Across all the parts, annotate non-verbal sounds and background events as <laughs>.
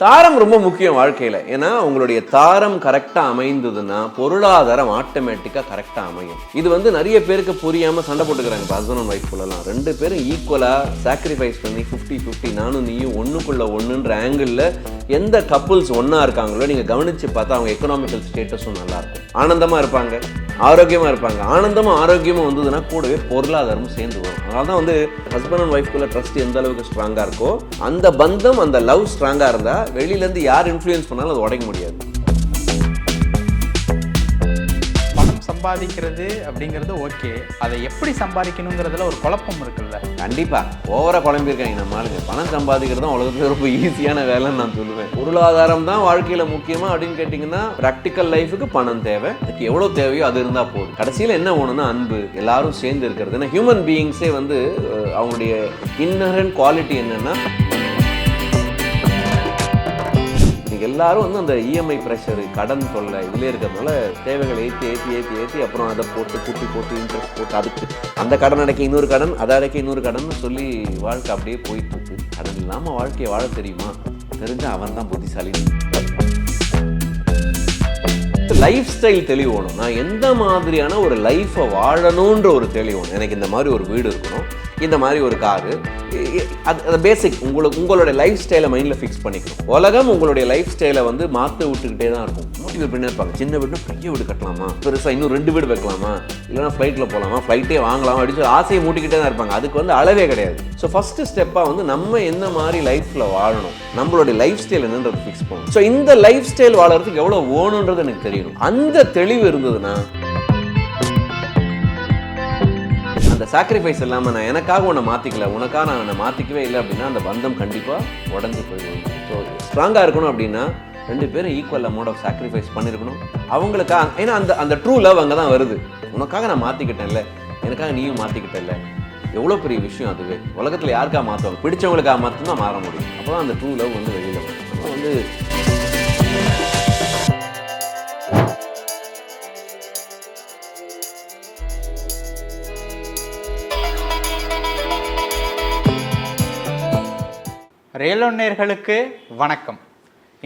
தாரம் ரொம்ப முக்கியம் வாழ்க்கையில். ஏன்னா உங்களுடைய தாரம் கரெக்டாக அமைந்ததுன்னா பொருளாதாரம் ஆட்டோமேட்டிக்காக கரெக்டாக அமையும். இது வந்து நிறைய பேருக்கு புரியாமல் சண்டை போட்டுக்கிறாங்க. ஹஸ்பண்ட் அண்ட் ஒய்ஃப் எல்லாம் ரெண்டு பேரும் ஈக்குவலாக சாக்ரிஃபைஸ் பண்ணி 50 50 நானும் நீயும் ஒன்றுக்குள்ளே ஒன்றுன்ற ஆங்கிளில் எந்த கப்புள்ஸ் ஒன்றா இருக்காங்களோ நீங்கள் கவனித்து பார்த்தா அவங்க எக்கனாமிக்கல் ஸ்டேட்டஸும் நல்லாயிருக்கும் ஆனந்தமாக இருப்பாங்க. ஆரோக்கியமாக இருப்பாங்க. ஆனந்தமும் ஆரோக்கியமும் வந்ததுன்னா கூடவே பொருளாதாரமும் சேர்ந்து வரும். அதனால தான் வந்து ஹஸ்பண்ட் அண்ட் ஒய்ஃப்குள்ள ட்ரஸ்ட் எந்த அளவுக்கு ஸ்ட்ராங்காக இருக்கோ அந்த பந்தம் அந்த லவ் ஸ்ட்ராங்காக இருந்தால் வெளியிலேருந்து யார் இன்ஃப்ளூயன்ஸ் பண்ணாலும் அது உடைக்க முடியாது. சம்பாதிக்கிறது அப்படிங்கிறது ஓகே. அதை எப்படி சம்பாதிக்கணுங்கிறதுல ஒரு குழப்பம் இருக்குல்ல. கண்டிப்பா. ஓவரா குழம்பிருக்காங்க நம்ம ஆளுங்க. பணம் சம்பாதிக்கிறது தான் உலகத்துல ரொம்ப ஈஸியான வேலைன்னு நான் சொல்லுவேன். பொருளாதாரம் தான் வாழ்க்கையில முக்கியமா அப்படின்னு கேட்டிங்கன்னா ப்ராக்டிக்கல் லைஃபுக்கு பணம் தேவை. அதுக்கு எவ்வளவு தேவையோ அது இருந்தா போதும். கடைசியில் என்ன வேணும்னா அன்பு. எல்லாரும் சேர்ந்து இருக்கிறது. ஏன்னா ஹியூமன் பீயிங்ஸே வந்து அவங்களுடைய இன்னரன் குவாலிட்டி என்னன்னா எல்லாரும் வந்து அந்த இஎம்ஐ ப்ரெஷரு கடன் தொல்லை இதுலேயே இருக்கிறதுனால தேவைகளை ஏற்றி ஏற்றி ஏற்றி ஏற்றி அப்புறம் அதை போட்டு கூட்டி போட்டு இன்ட்ரெஸ்ட் போட்டு அதுக்கு அந்த கடன் அடைக்க இன்னொரு கடன் அதை அடைக்க இன்னொரு கடன் சொல்லி வாழ்க்கை அப்படியே போயிட்டு இருக்கு கடன் இல்லாமல் வாழ்க்கையை வாழ தெரியுமா? தெரிஞ்சு அவன் தான் புத்திசாலி. லைஃப் ஸ்டைல் தெளிவு வேணும் நான் எந்த மாதிரியான ஒரு லைஃப்பை வாழணுன்ற ஒரு தெளிவு வேணும் எனக்கு இந்த மாதிரி ஒரு வீடு இருக்கணும். இந்த மாதிரி ஒரு காரு. அது அது பேசிக் உங்களுக்கு உங்களுடைய லைஃப் ஸ்டைலை மைண்டில் ஃபிக்ஸ் பண்ணிக்கணும். உலகம் உங்களுடைய லைஃப் ஸ்டைலை வந்து மாற்ற விட்டுக்கிட்டே தான் இருக்கும். மோட்டிவேட் பண்ணி இருப்பாங்க? சின்ன வீடுனா பெரிய வீடு கட்டலாமா? பெருசாக இன்னும் ரெண்டு வீடு வைக்கலாமா? இல்லைனா ஃப்ளைட்டில் போகலாமா ஃப்ளைட்டே வாங்கலாமா? அப்படின்னு சொல்லி ஆசையை மூட்டிக்கிட்டே தான் இருப்பாங்க. அதுக்கு வந்து அளவே கிடையாது. ஸோ ஃபஸ்ட்டு ஸ்டெப்பாக வந்து நம்ம என்ன மாதிரி லைஃப்பில் வாழணும்? நம்மளுடைய லைஃப் ஸ்டைல் என்னன்றது ஃபிக்ஸ் பண்ணணும். ஸோ இந்த லைஃப் ஸ்டைல் வாழறதுக்கு எவ்வளோ ஓணுன்றது எனக்கு தெரியணும். அந்த தெளிவு இருந்ததுன்னா அந்த சாக்ரிஃபைஸ் இல்லாமல் நான் எனக்காக உன்னை மாற்றிக்கல உனக்காக நான் உன்னை மாற்றிக்கவே இல்லை அப்படின்னா அந்த பந்தம் கண்டிப்பாக உடஞ்சி போயிடும். ஸோ ஸ்ட்ராங்காக இருக்கணும் அப்படின்னா ரெண்டு பேரும் ஈக்குவல் அமௌண்ட் ஆஃப் சாக்ரிஃபைஸ் பண்ணியிருக்கணும் அவங்களுக்காக ஏன்னா அந்த அந்த ட்ரூ லவ் அங்கே தான் வருது. உனக்காக நான் மாற்றிக்கிட்டேன்ல எனக்காக நீயும் மாற்றிக்கிட்டல எவ்வளோ பெரிய விஷயம் அதுவே உலகத்தில் யாருக்காக மாற்றுவாங்க பிடிச்சவங்களுக்காக மட்டும்தான் மாற முடியும். அப்போ தான் அந்த ட்ரூ லவ் வந்து வெளியில் வரும். வந்து ரேலோன்னேர்களுக்கு வணக்கம்.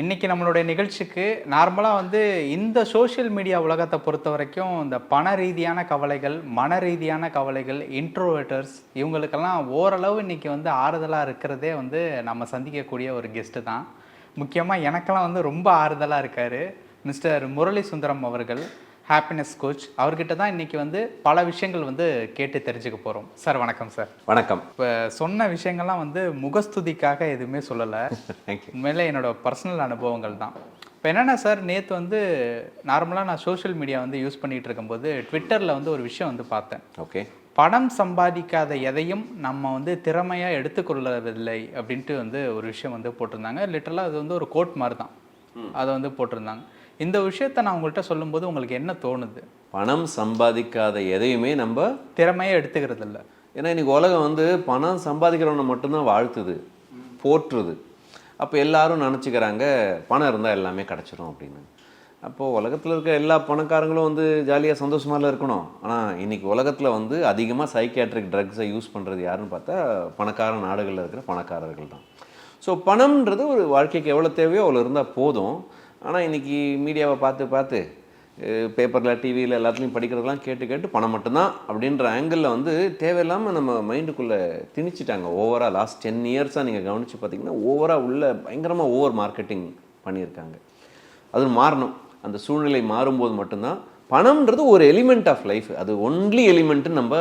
இன்றைக்கி நம்மளுடைய நிகழ்ச்சிக்கு நார்மலாக வந்து இந்த சோஷியல் மீடியா உலகத்தை பொறுத்த வரைக்கும் இந்த பண ரீதியான கவலைகள் மன ரீதியான கவலைகள் இன்ட்ரோவேட்டர்ஸ் இவங்களுக்கெல்லாம் ஓரளவு இன்றைக்கி வந்து ஆறுதலாக இருக்கிறதே வந்து நம்ம சந்திக்கக்கூடிய ஒரு கெஸ்ட்டு தான். முக்கியமாக எனக்கெல்லாம் வந்து ரொம்ப ஆறுதலாக இருக்கார். மிஸ்டர் முரளி சுந்தரம் அவர்கள். ஹாப்பினஸ் கோச் அவர்கிட்ட தான் இன்னைக்கு வந்து பல விஷயங்கள் வந்து கேட்டு தெரிஞ்சுக்க போகிறோம் சார் வணக்கம் சார் வணக்கம். இப்போ சொன்ன விஷயங்கள்லாம் வந்து முகஸ்துதிக்காக எதுவுமே சொல்லலை. <laughs> உண்மையிலே என்னோட பர்சனல் அனுபவங்கள் தான். இப்போ என்னென்னா சார் நேற்று வந்து நார்மலாக நான் சோஷியல் மீடியா வந்து யூஸ் பண்ணிகிட்டு இருக்கும்போது ட்விட்டரில் வந்து ஒரு விஷயம் வந்து பார்த்தேன். ஓகே பணம் சம்பாதிக்காத எதையும் நம்ம வந்து திறமையாக எடுத்துக்கொள்ளவில்லை அப்படின்ட்டு வந்து ஒரு விஷயம் வந்து போட்டிருந்தாங்க. லிட்டரலாக அது வந்து ஒரு கோட் மாதிரி தான். அதை வந்து போட்டிருந்தாங்க. இந்த விஷயத்தை நான் உங்கள்கிட்ட சொல்லும்போது உங்களுக்கு என்ன தோணுது? பணம் சம்பாதிக்காத எதையுமே நம்ம திறமையாக எடுத்துக்கிறது இல்லை ஏன்னா இன்னைக்கு உலகம் வந்து பணம் சம்பாதிக்கிறவனை மட்டும்தான் வாழ்த்துது போற்றுது. அப்போ எல்லாரும் நினச்சிக்கிறாங்க பணம் இருந்தால் எல்லாமே கிடச்சிரும் அப்படின்னு. அப்போது உலகத்தில் இருக்க எல்லா பணக்காரங்களும் வந்து ஜாலியாக சந்தோஷமால இருக்கணும். ஆனால் இன்னைக்கு உலகத்தில் வந்து அதிகமாக சைக்கியாட்ரிக் ட்ரக்ஸை யூஸ் பண்ணுறது யாருன்னு பார்த்தா பணக்கார நாடுகளில் இருக்கிற பணக்காரர்கள் தான். ஸோ பணம்ன்றது ஒரு வாழ்க்கைக்கு எவ்வளோ தேவையோ அவ்வளோ இருந்தால் போதும். ஆனால் இன்றைக்கி மீடியாவை பார்த்து பார்த்து பேப்பரில் டிவியில் எல்லாத்துலேயும் படிக்கிறதெல்லாம் கேட்டு கேட்டு பணம் மட்டும்தான் அப்படின்ற ஆங்கிளில் வந்து தேவையில்லாமல் நம்ம மைண்டுக்குள்ளே திணிச்சிட்டாங்க. ஓவராக லாஸ்ட் டென் இயர்ஸாக நீங்கள் கவனித்து பார்த்தீங்கன்னா ஓவராக உள்ள பயங்கரமாக ஓவர் மார்க்கெட்டிங் பண்ணியிருக்காங்க. அது மாறணும். அந்த சூழ்நிலை மாறும்போது மட்டும்தான் பணம்ன்றது ஒரு எலிமெண்ட் ஆஃப் லைஃப் அது ஒன்லி எலிமெண்ட்டுன்னு நம்ம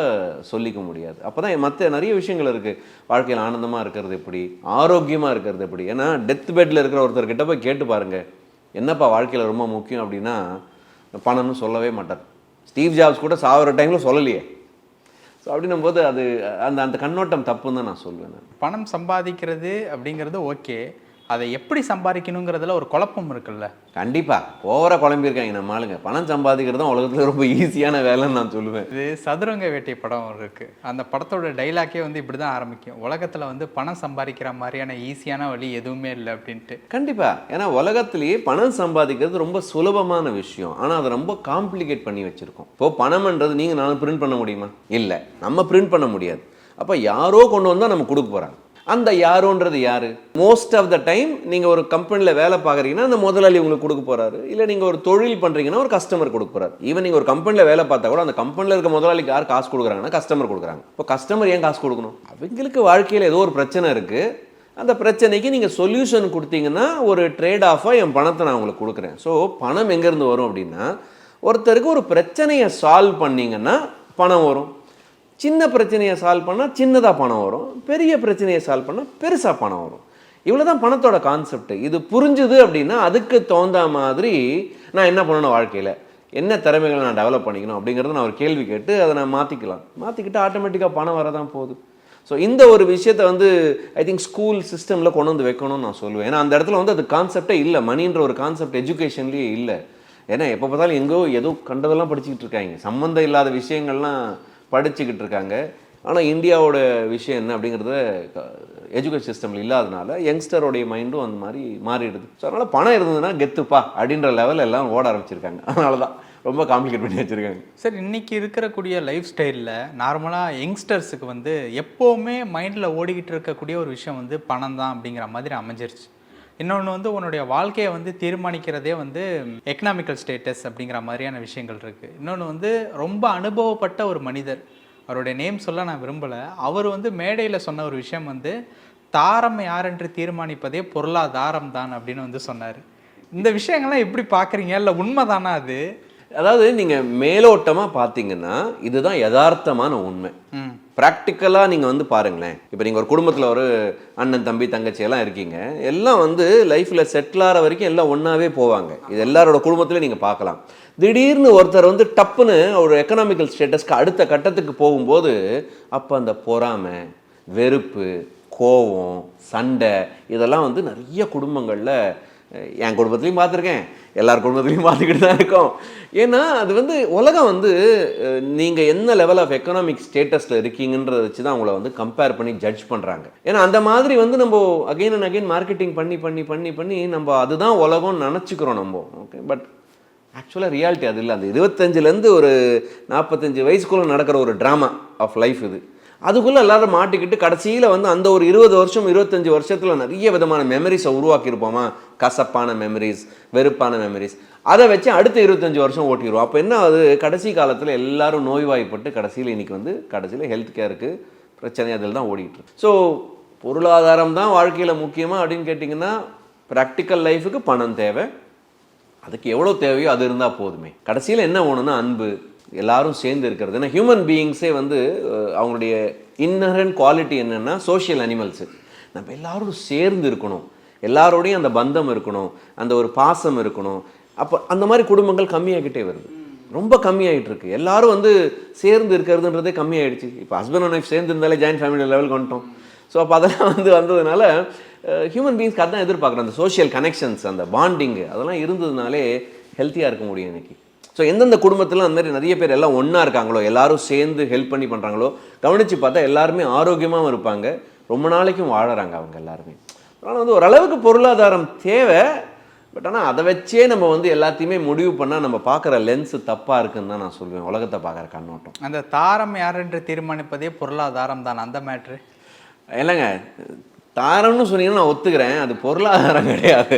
சொல்லிக்க முடியாது. அப்போ தான் மற்ற நிறைய விஷயங்கள் இருக்குது வாழ்க்கையில் ஆனந்தமாக இருக்கிறது எப்படி? ஆரோக்கியமாக இருக்கிறது எப்படி? ஏன்னா டெத் பெட்டில் இருக்கிற ஒருத்தர்கிட்ட போய் கேட்டு பாருங்கள் என்னப்பா வாழ்க்கையில் ரொம்ப முக்கியம் அப்படின்னா பணம்னு சொல்லவே மாட்டார். ஸ்டீவ் ஜாப்ஸ் கூட சாகிற டைமில் சொல்லலையே. ஸோ அப்படின்னும் போது அது அந்த அந்த கண்ணோட்டம் தப்புன்னு தான் நான் சொல்லுவேன் பணம் சம்பாதிக்கிறது அப்படிங்கிறது ஓகே. அதை எப்படி சம்பாதிக்கணுங்கிறதுல ஒரு குழப்பம் இருக்குல்ல? கண்டிப்பாக ஓவராக குழம்பியிருக்காங்க நம்ம ஆளுங்க. பணம் சம்பாதிக்கிறது தான் உலகத்தில் ரொம்ப ஈஸியான வேலைன்னு நான் சொல்லுவேன். இது சதுரங்க வேட்டை படம் இருக்கு. அந்த படத்தோட டைலாக்கே வந்து இப்படி தான் ஆரம்பிக்கும். உலகத்தில் வந்து பணம் சம்பாதிக்கிற மாதிரியான ஈஸியான வழி எதுவுமே இல்லை அப்படின்ட்டு. கண்டிப்பா. ஏன்னா உலகத்திலேயே பணம் சம்பாதிக்கிறது ரொம்ப சுலபமான விஷயம். ஆனா அதை ரொம்ப காம்ப்ளிகேட் பண்ணி வச்சிருக்கோம். இப்போ பணம்ன்றது நீங்க நானும் பிரிண்ட் பண்ண முடியுமா? இல்ல. நம்ம பிரிண்ட் பண்ண முடியாது. அப்ப யாரோ கொண்டு வந்தா நம்ம கொடுக்க போறாங்க. அந்த யாரோன்றது யாரு? மோஸ்ட் ஆஃப் த டைம் நீங்கள் ஒரு கம்பெனியில் வேலை பார்க்குறீங்கன்னா அந்த முதலாளி உங்களுக்கு கொடுக்க போறாரு. இல்லை நீங்கள் ஒரு தொழில் பண்ணுறீங்கன்னா ஒரு கஸ்டமர் கொடுக்க போறாரு. ஈவன் நீங்கள் ஒரு கம்பெனியில் வேலை பார்த்தா கூட அந்த கம்பெனியில் இருக்க முதலாளிக்கு யார் காசு கொடுக்குறாங்கன்னா கஸ்டமர் கொடுக்குறாங்க. இப்போ கஸ்டமர் ஏன் காசு கொடுக்கணும்? அவங்களுக்கு வாழ்க்கையில் ஏதோ ஒரு பிரச்சனை இருக்குது அந்த பிரச்சனைக்கு நீங்கள் சொல்யூஷன் கொடுத்தீங்கன்னா ஒரு ட்ரேட் ஆஃபாக என் பணத்தை நான் உங்களுக்கு கொடுக்குறேன். ஸோ பணம் எங்கேருந்து வரும் அப்படின்னா ஒருத்தருக்கு ஒரு பிரச்சனையை சால்வ் பண்ணிங்கன்னா பணம் வரும். சின்ன பிரச்சனையை சால்வ் பண்ணால் சின்னதாக பணம் வரும். பெரிய பிரச்சனையை சால்வ் பண்ணால் பெருசாக பணம் வரும். இவ்வளோ தான் பணத்தோட கான்செப்ட் இது புரிஞ்சுது அப்படின்னா அதுக்கு தகுந்த மாதிரி நான் என்ன பண்ணணும் வாழ்க்கையில்? என்ன திறமைகளை நான் டெவலப் பண்ணிக்கணும் அப்படிங்கிறத நான் ஒரு கேள்வி கேட்டு அதை நான் மாற்றிக்கலாம் மாற்றிக்கிட்டு ஆட்டோமேட்டிக்காக பணம் வரதான் போகுது. ஸோ இந்த ஒரு விஷயத்தை வந்து ஐ திங்க் ஸ்கூல் சிஸ்டமில் கொண்டு வந்து வைக்கணும்னு நான் சொல்லுவேன். ஏன்னா அந்த இடத்துல வந்து அது கான்செப்டே இல்லை. மணின்ற ஒரு கான்செப்ட் எஜுகேஷன்லேயே இல்லை. ஏன்னா எப்போ பார்த்தாலும் எங்கோ ஏதோ கண்டதெல்லாம் படிச்சுக்கிட்டு இருக்காங்க. சம்மந்தம் இல்லாத விஷயங்கள்லாம் படிச்சுக்கிட்டு இருக்காங்க. ஆனால் இந்தியாவோட விஷயம் என்ன அப்படிங்கிறத எஜுகேஷன் சிஸ்டமில் இல்லாதனால யங்ஸ்டருடைய மைண்டும் அந்த மாதிரி மாறிடுது. ஸோ அதனால் பணம் இருந்ததுன்னா கெத்துப்பா அப்படின்ற லெவலில் எல்லாம் ஓட ஆரம்பிச்சிருக்காங்க. அதனால தான் ரொம்ப காம்ப்ளிகேட் பண்ணி வச்சுருக்காங்க. சார் இன்றைக்கி இருக்கக்கூடிய லைஃப் ஸ்டைலில் நார்மலாக யங்ஸ்டர்ஸுக்கு வந்து எப்போவுமே மைண்டில் ஓடிக்கிட்டு இருக்கக்கூடிய ஒரு விஷயம் வந்து பணம் தான் அப்படிங்கிற மாதிரி அமைஞ்சிருச்சு. இன்னொன்று வந்து உன்னுடைய வாழ்க்கையை வந்து தீர்மானிக்கிறதே வந்து எக்கனாமிக்கல் ஸ்டேட்டஸ் அப்படிங்கிற மாதிரியான விஷயங்கள் இருக்குது இன்னொன்று வந்து ரொம்ப அனுபவப்பட்ட ஒரு மனிதர். அவருடைய நேம் சொல்ல நான் விரும்பலை. அவர் வந்து மேடையில் சொன்ன ஒரு விஷயம் வந்து தாரம் யாரென்று தீர்மானிப்பதே பொருளாதாரம் தான் அப்படின்னு வந்து சொன்னார். இந்த விஷயங்கள்லாம் எப்படி பார்க்குறீங்க இல்லை உண்மைதானா அது? அதாவது நீங்கள் மேலோட்டமாக பார்த்தீங்கன்னா இதுதான் யதார்த்தமான உண்மை. ம். ப்ராக்டிக்கலாக நீங்கள் வந்து பாருங்களேன். இப்போ நீங்கள் ஒரு குடும்பத்தில் ஒரு அண்ணன் தம்பி தங்கச்சி எல்லாம் இருக்கீங்க. எல்லாம் வந்து லைஃப்பில் செட்டில் ஆகிற வரைக்கும் எல்லாம் ஒன்றாவே போவாங்க. இது எல்லாரோட குடும்பத்திலையும் நீங்கள் பார்க்கலாம் திடீர்னு ஒருத்தர் வந்து டப்புன்னு ஒரு எக்கனாமிக்கல் ஸ்டேட்டஸ்க்கு அடுத்த கட்டத்துக்கு போகும்போது அப்போ அந்த பொறாமை வெறுப்பு கோவம் சண்டை இதெல்லாம் வந்து நிறைய குடும்பங்களில் என் குடும்பத்துலையும் பார்த்துருக்கேன். எல்லார் குடும்பத்துலையும் பார்த்துக்கிட்டு தான் இருக்கோம். ஏன்னா அது வந்து உலகம் வந்து நீங்கள் என்ன லெவல் ஆஃப் எக்கனாமிக் ஸ்டேட்டஸில் இருக்கீங்கன்றத வச்சு தான் உங்களை வந்து கம்பேர் பண்ணி ஜட்ஜ் பண்ணுறாங்க ஏன்னா அந்த மாதிரி வந்து நம்ம அகைன் அண்ட் அகெயின் மார்க்கெட்டிங் பண்ணி பண்ணி பண்ணி பண்ணி நம்ம அதுதான் உலகம்னு நினச்சிக்கிறோம் நம்ம. ஓகே பட் ஆக்சுவலாக ரியாலிட்டி அது இல்லை. அந்த இருபத்தஞ்சிலேருந்து ஒரு நாற்பத்தஞ்சு வயசுக்குள்ளே நடக்கிற ஒரு ட்ராமா ஆஃப் லைஃப் இது. அதுக்குள்ளே எல்லாரும் மாட்டிக்கிட்டு கடைசியில் வந்து அந்த ஒரு இருபது வருஷம் இருபத்தஞ்சி வருஷத்தில் நிறைய விதமான மெமரிஸை உருவாக்கியிருப்போமா? கசப்பான மெமரிஸ் வெறுப்பான மெமரிஸ் அதை வச்சு அடுத்த இருபத்தஞ்சி வருஷம் ஓட்டிடுவோம். அப்போ என்ன அது கடைசி காலத்தில் எல்லாரும் நோய்வாய்ப்பட்டு கடைசியில் இன்னைக்கு வந்து கடைசியில் ஹெல்த் கேருக்கு பிரச்சனை அதில் தான் ஓடிட்டு ஸோ பொருளாதாரம் தான் வாழ்க்கையில் முக்கியமாக அப்படின்னு கேட்டிங்கன்னா ப்ராக்டிக்கல் லைஃபுக்கு பணம் தேவை. அதுக்கு எவ்வளோ தேவையோ அது இருந்தால் போதுமே. கடைசியில் என்ன வேணும்னா அன்பு. எல்லாரும் சேர்ந்து இருக்கிறது. ஏன்னா ஹியூமன் பீயிங்ஸே வந்து அவங்களுடைய இன்னரன் குவாலிட்டி என்னென்னா சோஷியல் அனிமல்ஸு நம்ம எல்லாரும் சேர்ந்து இருக்கணும். எல்லாரோடையும் அந்த பந்தம் இருக்கணும். அந்த ஒரு பாசம் இருக்கணும். அப்போ அந்த மாதிரி குடும்பங்கள் கம்மியாகிட்டே வருது. ரொம்ப கம்மியாகிட்டு இருக்கு எல்லாரும் வந்து சேர்ந்து இருக்கிறதுன்றதே கம்மியாயிடுச்சு. இப்போ ஹஸ்பண்ட் அண்ட் ஒய்ஃப் சேர்ந்து இருந்தாலே ஜாயின்ட் ஃபேமிலி லெவலுக்கு வந்துட்டோம். ஸோ அப்போ அதெல்லாம் வந்து வந்ததுனால ஹியூமன் பீயிங்ஸ்க்கு அதான் எதிர்பார்க்குறோம். அந்த சோஷியல் கனெக்ஷன்ஸ் அந்த பாண்டிங்கு அதெல்லாம் இருந்ததுனாலே ஹெல்த்தியாக இருக்க முடியும் இன்னைக்கு. ஸோ எந்தெந்த குடும்பத்தில் அந்த மாதிரி நிறைய பேர் எல்லாம் ஒன்றா இருக்காங்களோ எல்லாரும் சேர்ந்து ஹெல்ப் பண்ணி பண்ணுறாங்களோ கவனித்து பார்த்தா எல்லாருமே ஆரோக்கியமாகவும் இருப்பாங்க. ரொம்ப நாளைக்கும் வாழறாங்க அவங்க எல்லாருமே. அதனால் வந்து ஓரளவுக்கு பொருளாதாரம் தேவை. பட் ஆனால் அதை வச்சே நம்ம வந்து எல்லாத்தையுமே முடிவு பண்ணால் நம்ம பார்க்குற லென்ஸு தப்பாக இருக்குன்னு தான் நான் சொல்லுவேன் உலகத்தை பார்க்குற கண்ணோட்டம். அந்த தாரம் யாரென்று தீர்மானிப்பதே பொருளாதாரம் தான். அந்த மேட்ரு இல்லைங்க. தாரம்னு சொன்னீங்கன்னா நான் ஒத்துக்கிறேன். அது பொருளாதாரம் கிடையாது.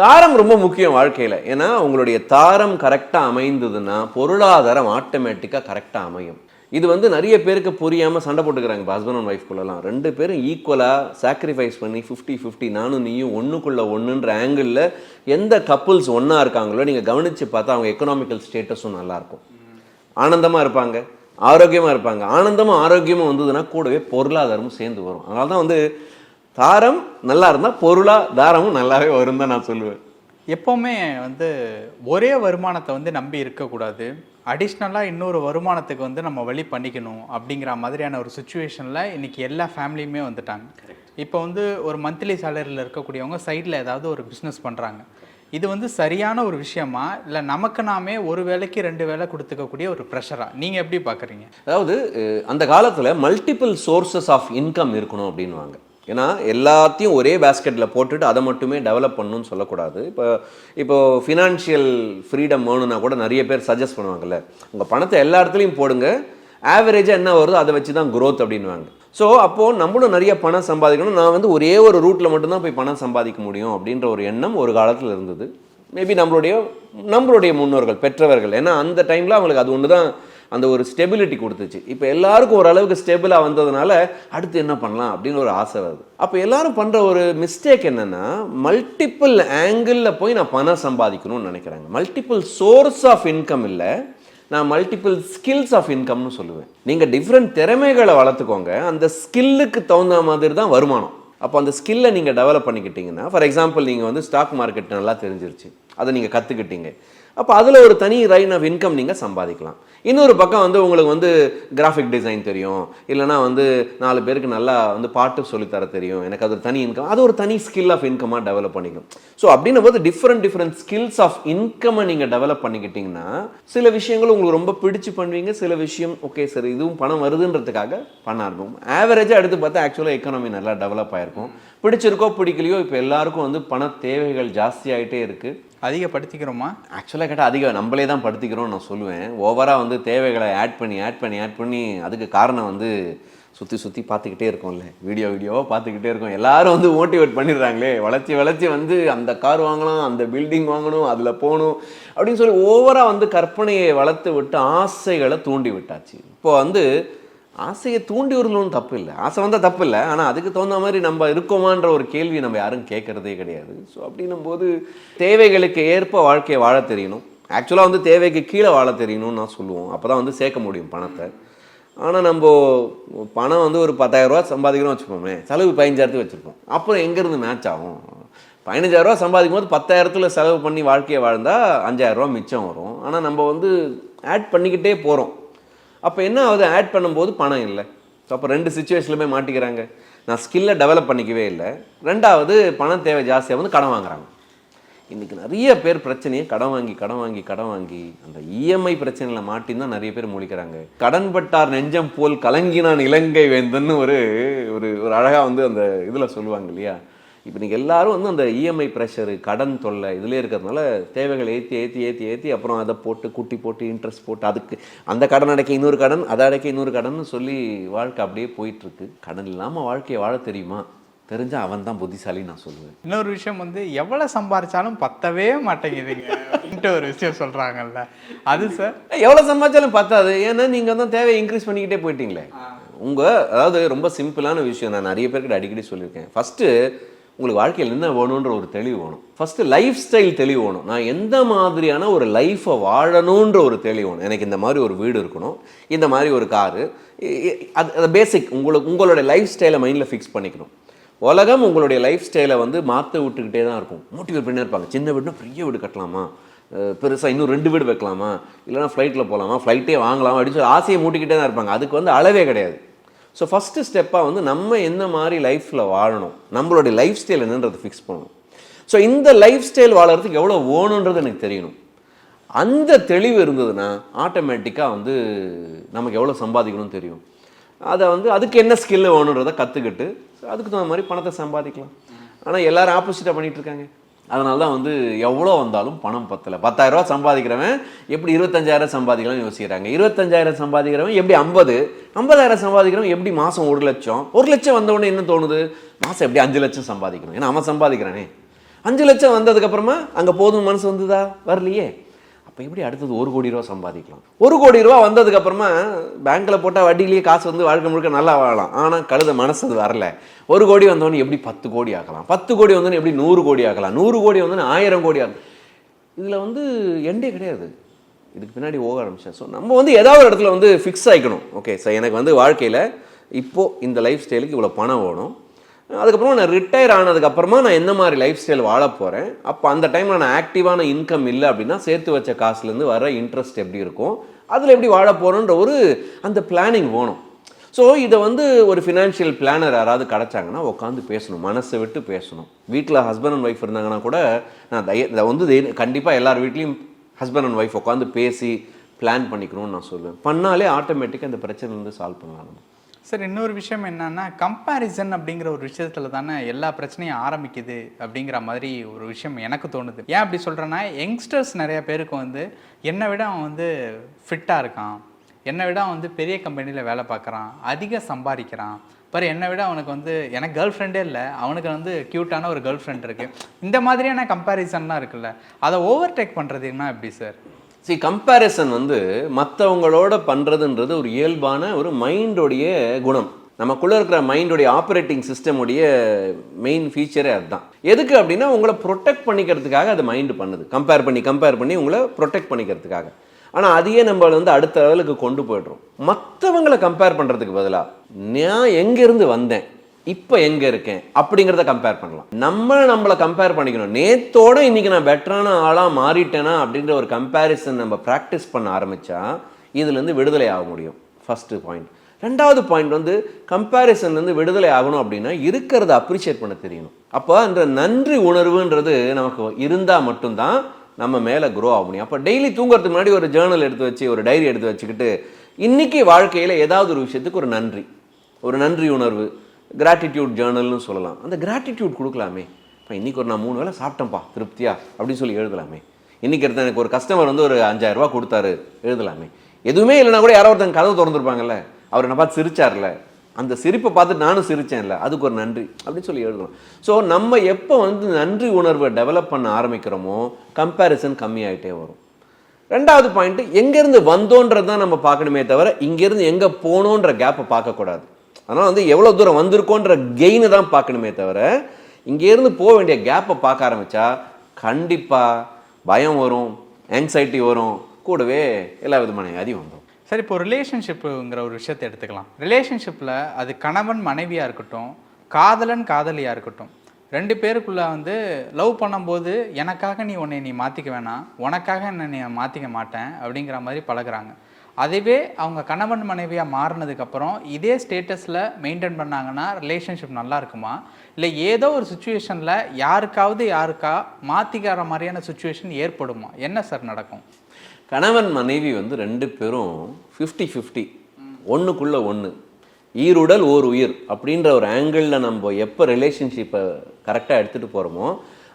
தாரம் ரொம்ப முக்கியம் வாழ்க்கையில். ஏன்னா உங்களுடைய தாரம் கரெக்டாக அமைந்ததுன்னா பொருளாதாரம் ஆட்டோமேட்டிக்காக கரெக்டாக அமையும். இது வந்து நிறைய பேருக்கு புரியாமல் சண்டை போட்டுக்கிறாங்க. இப்போ ஹஸ்பண்ட் அண்ட் ஒய்ஃப்குள்ளலாம் ரெண்டு பேரும் ஈக்குவலாக சாக்ரிஃபைஸ் பண்ணி ஃபிஃப்டி ஃபிஃப்டி நானும் நீயும் ஒன்றுக்குள்ள ஒன்றுன்ற ஆங்கிளில் எந்த கப்புள்ஸ் ஒன்றா இருக்காங்களோ நீங்கள் கவனித்து பார்த்தா அவங்க எக்கனாமிக்கல் ஸ்டேட்டஸும் நல்லாயிருக்கும் ஆனந்தமாக இருப்பாங்க. ஆரோக்கியமாக இருப்பாங்க. ஆனந்தமும் ஆரோக்கியமும் வந்ததுன்னா கூடவே பொருளாதாரமும் சேர்ந்து வரும். அதனால தான் வந்து தாரம் நல்லா இருந்தால் பொருளாதாரமும் நல்லாவே வரும் தான் நான் சொல்லுவேன். எப்போவுமே வந்து ஒரே வருமானத்தை வந்து நம்பி இருக்கக்கூடாது அடிஷ்னலாக இன்னொரு வருமானத்துக்கு வந்து நம்ம வழி பண்ணிக்கணும் அப்படிங்கிற மாதிரியான ஒரு சுச்சுவேஷனில் இன்னைக்கு எல்லா ஃபேமிலியுமே வந்துட்டாங்க. இப்போ வந்து ஒரு மந்த்லி சேலரியில் இருக்கக்கூடியவங்க சைடில் ஏதாவது ஒரு பிஸ்னஸ் பண்ணுறாங்க இது வந்து சரியான ஒரு விஷயமா? இல்லை நமக்கு நாமே ஒரு வேலைக்கு ரெண்டு வேலை கொடுத்துக்கக்கூடிய ஒரு ப்ரெஷரா நீங்கள் எப்படி பார்க்குறீங்க அதாவது அந்த காலத்தில் மல்டிபிள் சோர்சஸ் ஆஃப் இன்கம் இருக்கணும் அப்படின்வாங்க ஏன்னா எல்லாத்தையும் ஒரே பேஸ்கெட்டில் போட்டுட்டு அதை மட்டுமே டெவலப் பண்ணணும்னு சொல்லக்கூடாது. இப்போ இப்போ ஃபினான்ஷியல் ஃப்ரீடம் வேணும்னா கூட நிறைய பேர் சஜஸ்ட் பண்ணுவாங்கல்ல. உங்கள் பணத்தை எல்லா இடத்துலையும் போடுங்க. ஆவரேஜாக என்ன வருதோ அதை வச்சு தான் க்ரோத் அப்படின்வாங்க ஸோ அப்போது நம்மளும் நிறைய பணம் சம்பாதிக்கணும். நான் வந்து ஒரே ஒரு ரூட்டில் மட்டும்தான் போய் பணம் சம்பாதிக்க முடியும் அப்படின்ற ஒரு எண்ணம் ஒரு காலத்தில் இருந்தது. மேபி நம்மளுடைய நம்மளுடைய முன்னோர்கள் பெற்றவர்கள். ஏன்னா அந்த டைமில் அவங்களுக்கு அது ஒன்று தான் அந்த ஒரு ஸ்டெபிலிட்டி கொடுத்துச்சு. இப்போ எல்லாருக்கும் ஓரளவுக்கு ஸ்டெபிளாக வந்ததுனால அடுத்து என்ன பண்ணலாம் அப்படின்னு ஒரு ஆசை வருது. அப்போ எல்லாரும் பண்ணுற ஒரு மிஸ்டேக் என்னென்னா மல்டிபிள் ஆங்கிளில் போய் நான் பணம் சம்பாதிக்கணும்னு நினைக்கிறாங்க. மல்டிபிள் சோர்ஸ் ஆஃப் இன்கம் இல்லை நான் மல்டிபிள் ஸ்கில்ஸ் ஆஃப் இன்கம்னு சொல்லுவேன். நீங்கள் டிஃப்ரெண்ட் திறமைகளை வளர்த்துக்கோங்க. அந்த ஸ்கில்லுக்கு தகுந்த மாதிரி தான் வருமானம். அப்போ அந்த ஸ்கில்லை நீங்கள் டெவலப் பண்ணிக்கிட்டீங்கன்னா ஃபார் எக்ஸாம்பிள் நீங்கள் வந்து ஸ்டாக் மார்க்கெட் நல்லா தெரிஞ்சிருச்சு. அதை நீங்கள் கற்றுக்கிட்டீங்க அப்போ அதில் ஒரு தனி ரைன் ஆஃப் இன்கம் நீங்கள் சம்பாதிக்கலாம். இன்னொரு பக்கம் வந்து உங்களுக்கு வந்து கிராஃபிக் டிசைன் தெரியும். இல்லைனா வந்து நாலு பேருக்கு நல்லா வந்து பாட்டு சொல்லித்தர தெரியும். எனக்கு அது ஒரு தனி இன்கம் அது ஒரு தனி ஸ்கில் ஆஃப் இன்கமாக டெவலப் பண்ணிக்கும். ஸோ அப்படின்னும் போது டிஃப்ரெண்ட் டிஃப்ரெண்ட் ஸ்கில்ஸ் ஆஃப் இன்கம்மை நீங்கள் டெவலப் பண்ணிக்கிட்டிங்கன்னா சில விஷயங்கள் உங்களுக்கு ரொம்ப பிடிச்சு பண்ணுவீங்க. சில விஷயம் ஓகே சார் இதுவும் பணம் வருதுன்றதுக்காக பண்ண ஆரம்பிக்கும் ஆவரேஜாக எடுத்து பார்த்தா ஆக்சுவலாக எக்கனாமி நல்லா டெவலப் ஆகிருக்கும் பிடிச்சிருக்கோ பிடிக்கலையோ இப்போ எல்லாருக்கும் வந்து பண தேவைகள் ஜாஸ்தி ஆகிட்டே இருக்குது அதிகப்படுத்திக்கிறோமா? ஆக்சுவலாக கேட்டால் அதிக நம்மளே தான் படுத்திக்கிறோம்னு நான் சொல்லுவேன். ஓவராக வந்து தேவைகளை ஆட் பண்ணி ஆட் பண்ணி ஆட் பண்ணி அதுக்கு காரணம் வந்து சுற்றி சுற்றி பார்த்துக்கிட்டே இருக்கோம்ல. வீடியோ வீடியோவாக பார்த்துக்கிட்டே இருக்கோம். எல்லாரும் வந்து மோட்டிவேட் பண்ணிடுறாங்களே. வளர்ச்சி வளர்ச்சி வந்து அந்த கார் வாங்கணும் அந்த பில்டிங் வாங்கணும் அதில் போகணும் அப்படின்னு சொல்லி ஓவராக வந்து கற்பனையை வளர்த்து விட்டு ஆசைகளை தூண்டி விட்டாச்சு. இப்போ வந்து ஆசையை தூண்டி விடணும்னு தப்பு இல்லை ஆசை வந்தால் தப்பு இல்லை ஆனால் அதுக்கு தகுந்த மாதிரி நம்ம இருக்கோமான்ற ஒரு கேள்வி நம்ம யாரும் கேட்குறதே கிடையாது. ஸோ அப்படின்னும் போது தேவைகளுக்கு ஏற்ப வாழ்க்கையை வாழ தெரியணும். ஆக்சுவலாக வந்து தேவைக்கு கீழே வாழ தெரியணும்னு நான் சொல்லுவோம். அப்போ தான் வந்து சேர்க்க முடியும் பணத்தை. ஆனால் நம்ம பணம் வந்து ஒரு பத்தாயிரரூவா சம்பாதிக்கிறோம் வச்சுப்போமே. செலவு பதினஞ்சாயிரத்துக்கு வச்சுருப்போம் அப்புறம் எங்கேருந்து மேட்ச் ஆகும்? பதினஞ்சாயிரரூவா சம்பாதிக்கும் போது பத்தாயிரத்தில் செலவு பண்ணி வாழ்க்கையை வாழ்ந்தால் அஞ்சாயிரரூவா மிச்சம் வரும். ஆனால் நம்ம வந்து ஆட் பண்ணிக்கிட்டே போகிறோம் அப்போ என்ன ஆகுது? ஆட் பண்ணும்போது பணம் இல்லை. ஸோ அப்போ ரெண்டு சுச்சுவேஷன்லுமே மாட்டிக்கிறாங்க. நான் ஸ்கில்லை டெவலப் பண்ணிக்கவே இல்லை. ரெண்டாவது பணம் தேவை ஜாஸ்தியாக வந்து கடன் வாங்குறாங்க. இன்றைக்கி நிறைய பேர் பிரச்சனையை கடன் வாங்கி கடன் வாங்கி கடன் வாங்கி அந்த இஎம்ஐ பிரச்சனையில் மாட்டின்னு தான் நிறைய பேர் முழிக்கிறாங்க கடன்பட்டார் நெஞ்சம் போல் கலங்கினான் இலங்கை வேந்தன்னு ஒரு ஒரு ஒரு அழகாக வந்து அந்த இதில் சொல்லுவாங்க இல்லையா? இப்போ நீங்கள் எல்லாரும் வந்து அந்த இஎம்ஐ ப்ரெஷரு கடன் தொல்லை இதிலே இருக்கிறதுனால தேவைகளை ஏற்றி ஏற்றி ஏற்றி ஏற்றி அப்புறம் அதை போட்டு குட்டி போட்டு இன்ட்ரெஸ்ட் போட்டு அதுக்கு அந்த கடன் அடைக்க இன்னொரு கடன் அதை அடைக்க இன்னொரு கடன் சொல்லி வாழ்க்கை அப்படியே போயிட்டுருக்கு. கடன் இல்லாமல் வாழ்க்கையை வாழ தெரியுமா? தெரிஞ்சால் அவன் தான் புத்திசாலி நான் சொல்லுவேன். இன்னொரு விஷயம் வந்து எவ்வளவு சம்பாரிச்சாலும் பத்தவே மாட்டேங்குதுங்க. ஒரு விஷயம் சொல்றாங்கல்ல. அது சார் எவ்வளோ சம்பாதிச்சாலும் பத்தாது. ஏன்னா நீங்கள் தான் தேவையை இன்க்ரீஸ் பண்ணிக்கிட்டே போயிட்டீங்களே. உங்கள் அதாவது ரொம்ப சிம்பிளான விஷயம் நான் நிறைய பேர்கிட்ட அடிக்கடி சொல்லியிருக்கேன். ஃபஸ்ட்டு உங்களுக்கு வாழ்க்கையில் என்ன வேணுன்ற ஒரு தெளிவு வேணும். ஃபஸ்ட்டு லைஃப் ஸ்டைல் தெளிவு வேணும். நான் எந்த மாதிரியான ஒரு லைஃப்பை வாழணுன்ற ஒரு தெளிவு வேணும். எனக்கு இந்த மாதிரி ஒரு வீடு இருக்கணும். இந்த மாதிரி ஒரு காரு. அது அது பேசிக் உங்களுக்கு உங்களுடைய லைஃப் ஸ்டைலை மைண்டில் ஃபிக்ஸ் பண்ணிக்கணும். உலகம் உங்களுடைய லைஃப் ஸ்டைலை வந்து மாற்ற விட்டுக்கிட்டே தான் இருக்கும். மோட்டிவேட் பண்ணி இருப்பாங்க. சின்ன வீடுனா பெரிய வீடு கட்டலாமா? பெருசாக இன்னும் ரெண்டு வீடு வைக்கலாமா? இல்லைனா ஃப்ளைட்டில் போகலாமா ஃப்ளைட்டே வாங்கலாமா? அப்படின்னு சொல்லி ஆசையை மூட்டிக்கிட்டே தான் இருப்பாங்க. அதுக்கு வந்து அளவே கிடையாது. ஸோ ஃபஸ்ட்டு ஸ்டெப்பாக வந்து நம்ம என்ன மாதிரி லைஃப்பில் வாழணும்? நம்மளுடைய லைஃப் ஸ்டைல் என்னன்றது ஃபிக்ஸ் பண்ணணும். ஸோ இந்த லைஃப் ஸ்டைல் வாழறதுக்கு எவ்வளோ ஓணுன்றது எனக்கு தெரியணும். அந்த தெளிவு இருந்ததுன்னா ஆட்டோமேட்டிக்காக வந்து நமக்கு எவ்வளோ சம்பாதிக்கணும்னு தெரியும். அதை வந்து அதுக்கு என்ன ஸ்கில்லு வேணுன்றதை கற்றுக்கிட்டு அதுக்கு தகுந்த மாதிரி பணத்தை சம்பாதிக்கலாம். ஆனால் எல்லோரும் ஆப்போசிட்டாக பண்ணிகிட்ருக்காங்க இருக்காங்க. அதனால தான் வந்து எவ்வளோ வந்தாலும் பணம் பத்தலை. பத்தாயிரரூவா சம்பாதிக்கிறவன் எப்படி இருபத்தஞ்சாயிரம் சம்பாதிக்கலாம்னு யோசிக்கிறாங்க. இருபத்தஞ்சாயிரம் சம்பாதிக்கிறவன் எப்படி ஐம்பது ஐம்பதாயிரம் சம்பாதிக்கிறவன் எப்படி மாதம் ஒரு லட்சம் ஒரு லட்சம் வந்தவொடனே என்ன தோணுது? மாதம் எப்படி அஞ்சு லட்சம் சம்பாதிக்கணும். ஏன்னா அவன் சம்பாதிக்கிறானே. அஞ்சு லட்சம் வந்ததுக்கப்புறமா அங்கே போதும் மனசு வந்ததா? வரலையே. அப்போ எப்படி அடுத்தது ஒரு கோடி ரூபா சம்பாதிக்கலாம்? ஒரு கோடி ரூபா வந்ததுக்கப்புறமா பேங்க்கில் போட்டால் வட்டியிலேயே காசு வந்து வாழ்க்கை முழுக்க நல்லா வாழலாம். ஆனால் கழுத மனசு அது வரல. ஒரு கோடி வந்தோடனே எப்படி பத்து கோடி ஆக்கலாம் பத்து கோடி வந்தோடனே எப்படி நூறு கோடி ஆக்கலாம் நூறு கோடி வந்தோடனே ஆயிரம் கோடி ஆகலாம்? இதில் வந்து எண்டே கிடையாது. இதுக்கு பின்னாடி ஓக ஆரம்பிச்சேன். ஸோ நம்ம வந்து ஏதாவது ஒரு இடத்துல வந்து ஃபிக்ஸ் ஆகிக்கணும் ஓகே சார் எனக்கு வந்து வாழ்க்கையில் இப்போது இந்த லைஃப் ஸ்டைலுக்கு இவ்வளோ பணம் வேணும். அதுக்கப்புறம் நான் ரிட்டையர் ஆனதுக்கப்புறமா நான் என்ன மாதிரி லைஃப் ஸ்டைல் வாழ போகிறேன் அப்போ அந்த டைமில் நான் ஆக்டிவான இன்கம் இல்லை அப்படின்னா சேர்த்து வச்ச காசுலேருந்து வர இன்ட்ரெஸ்ட் எப்படி இருக்கும்? அதில் எப்படி வாழ போகிறோன்ற ஒரு அந்த பிளானிங் வேணும். ஸோ இதை வந்து ஒரு ஃபினான்ஷியல் பிளானர் யாராவது கிடச்சாங்கன்னா உட்காந்து பேசணும் மனசை விட்டு பேசணும். வீட்டில் ஹஸ்பண்ட் அண்ட் ஒய்ஃப் இருந்தாங்கன்னா கூட நான் தய இதை வந்து கண்டிப்பாக எல்லார் வீட்லேயும் ஹஸ்பண்ட் அண்ட் ஒய்ஃப் உட்காந்து பேசி பிளான் பண்ணிக்கணும்னு நான் சொல்லுவேன் பண்ணாலே ஆட்டோமேட்டிக்காக அந்த பிரச்சனை வந்து சால்வ் பண்ணலாம் நம்ம. சார் இன்னொரு விஷயம் என்னன்னா கம்பேரிசன் அப்படிங்கிற ஒரு விஷயத்துல தானே எல்லா பிரச்சனையும் ஆரம்பிக்குது அப்படிங்கிற மாதிரி ஒரு விஷயம் எனக்கு தோணுது. ஏன் அப்படி சொல்கிறேன்னா யங்ஸ்டர்ஸ் நிறைய பேருக்கு வந்து என்னை விட அவன் வந்து ஃபிட்டாக இருக்கான். என்னை விட அவன் வந்து பெரிய கம்பெனியில் வேலை பார்க்குறான். அதிக சம்பாதிக்கிறான். பாரு என்னை விட அவனுக்கு வந்து எனக்கு கேர்ள் ஃப்ரெண்டே இல்லை அவனுக்கு வந்து க்யூட்டான ஒரு கேர்ள் ஃப்ரெண்ட் இருக்குது இந்த மாதிரியான கம்பேரிசன்லாம் இருக்குல்ல அதை ஓவர் டேக் பண்ணுறதுன்னா எப்படி சார் சி கம்பேரிசன் வந்து மற்றவங்களோட பண்ணுறதுன்றது ஒரு இயல்பான ஒரு மைண்டோடைய குணம். நமக்குள்ளே இருக்கிற மைண்டோடைய ஆப்ரேட்டிங் சிஸ்டமுடைய மெயின் ஃபீச்சரே அதுதான். எதுக்கு அப்படின்னா உங்களை ப்ரொடெக்ட் பண்ணிக்கிறதுக்காக அது மைண்டு பண்ணுது. கம்பேர் பண்ணி கம்பேர் பண்ணி உங்களை ப்ரொடெக்ட் பண்ணிக்கிறதுக்காக. ஆனால் அதையே நம்ம வந்து அடுத்த லெவலுக்கு கொண்டு போய்ட்றோம். மற்றவங்களை கம்பேர் பண்ணுறதுக்கு பதிலாக நான் எங்கேருந்து வந்தேன்? இப்போ எங்கே இருக்கேன்? அப்படிங்கிறத கம்பேர் பண்ணலாம். நம்ம நம்மளை கம்பேர் பண்ணிக்கணும். நேத்தோட இன்றைக்கி நான் பெட்டரான ஆளாக மாறிட்டேனா அப்படின்ற ஒரு கம்பேரிசன் நம்ம ப்ராக்டிஸ் பண்ண ஆரம்பித்தா இதுலேருந்து விடுதலை ஆக முடியும். ஃபஸ்ட்டு பாயிண்ட் ரெண்டாவது பாயிண்ட் வந்து கம்பேரிசன்லேருந்து விடுதலை ஆகணும் அப்படின்னா இருக்கிறத அப்ரிஷியேட் பண்ண தெரியணும். அப்போ அந்த நன்றி உணர்வுன்றது நமக்கு இருந்தால் மட்டும்தான் நம்ம மேலே க்ரோ ஆக முடியும். அப்போ டெய்லி தூங்குறதுக்கு முன்னாடி ஒரு ஜேர்னல் எடுத்து வச்சு ஒரு டைரி எடுத்து வச்சுக்கிட்டு இன்றைக்கி வாழ்க்கையில் ஏதாவது ஒரு விஷயத்துக்கு ஒரு நன்றி. ஒரு நன்றி உணர்வு. கிராட்டிடியூட் ஜேர்னல்னு சொல்லலாம். அந்த கிராட்டிடியூட் கொடுக்கலாமே. இப்போ இன்னைக்கு ஒரு நான் மூணு வேளை சாப்பிட்டேன்ப்பா திருப்தியா? அப்படின்னு சொல்லி எழுதலாமே. இன்னைக்கு எடுத்த எனக்கு ஒரு கஸ்டமர் வந்து ஒரு அஞ்சாயிரரூபா கொடுத்தாரு எழுதலாமே. எதுவுமே இல்லைனா கூட யாரோ ஒருத்தங்க கதவு திறந்துருப்பாங்கல்ல அவர் என்ன பார்த்து சிரிச்சார்ல. அந்த சிரிப்பை பார்த்துட்டு நானும் சிரிச்சேன்ல அதுக்கு ஒரு நன்றி அப்படின்னு சொல்லி எழுதலாம். ஸோ நம்ம எப்போ வந்து நன்றி உணர்வை டெவலப் பண்ண ஆரம்பிக்கிறோமோ கம்பேரிசன் கம்மியாயிட்டே வரும். ரெண்டாவது பாயிண்ட்டு எங்கேருந்து வந்தோன்றது தான் நம்ம பார்க்கணுமே தவிர இங்கேருந்து எங்கே போகணுன்ற கேப்பை பார்க்கக்கூடாது. அதனால் வந்து எவ்வளோ தூரம் வந்திருக்கோன்ற கெயினை தான் பார்க்கணுமே தவிர இங்கேருந்து போக வேண்டிய கேப்பை பார்க்க ஆரம்பித்தா கண்டிப்பாக பயம் வரும் ஆங்ஸைட்டி வரும் கூடவே எல்லா விதமான அதிகம் வந்துடும் சரி இப்போ ரிலேஷன்ஷிப்புங்கிற ஒரு விஷயத்தை எடுத்துக்கலாம். ரிலேஷன்ஷிப்பில் அது கணவன் மனைவியாக இருக்கட்டும் காதலன் காதலியாக இருக்கட்டும் ரெண்டு பேருக்குள்ள வந்து லவ் பண்ணும்போது எனக்காக நீ உன்னை நீ மாற்றிக்க வேணாம் உனக்காக என்னை நீ மாற்றிக்க மாட்டேன் அப்படிங்கிற மாதிரி பழகுறாங்க. அதுவே அவங்க கணவன் மனைவியாக மாறினதுக்கப்புறம் இதே ஸ்டேட்டஸில் மெயின்டைன் பண்ணாங்கன்னா ரிலேஷன்ஷிப் நல்லா இருக்குமா? இல்லை ஏதோ ஒரு சுச்சுவேஷனில் யாருக்காவது யாருக்கா மாற்றிக்கிற மாதிரியான சுச்சுவேஷன் ஏற்படுமா? என்ன சார் நடக்கும்? கணவன் மனைவி வந்து ரெண்டு பேரும் ஃபிஃப்டி ஃபிஃப்டி ஒன்றுக்குள்ளே ஒன்று ஈருடல் ஓர் உயிர் அப்படின்ற ஒரு ஆங்கிளில் நம்ம எப்போ ரிலேஷன்ஷிப்பை கரெக்டாக எடுத்துகிட்டு போகிறோமோ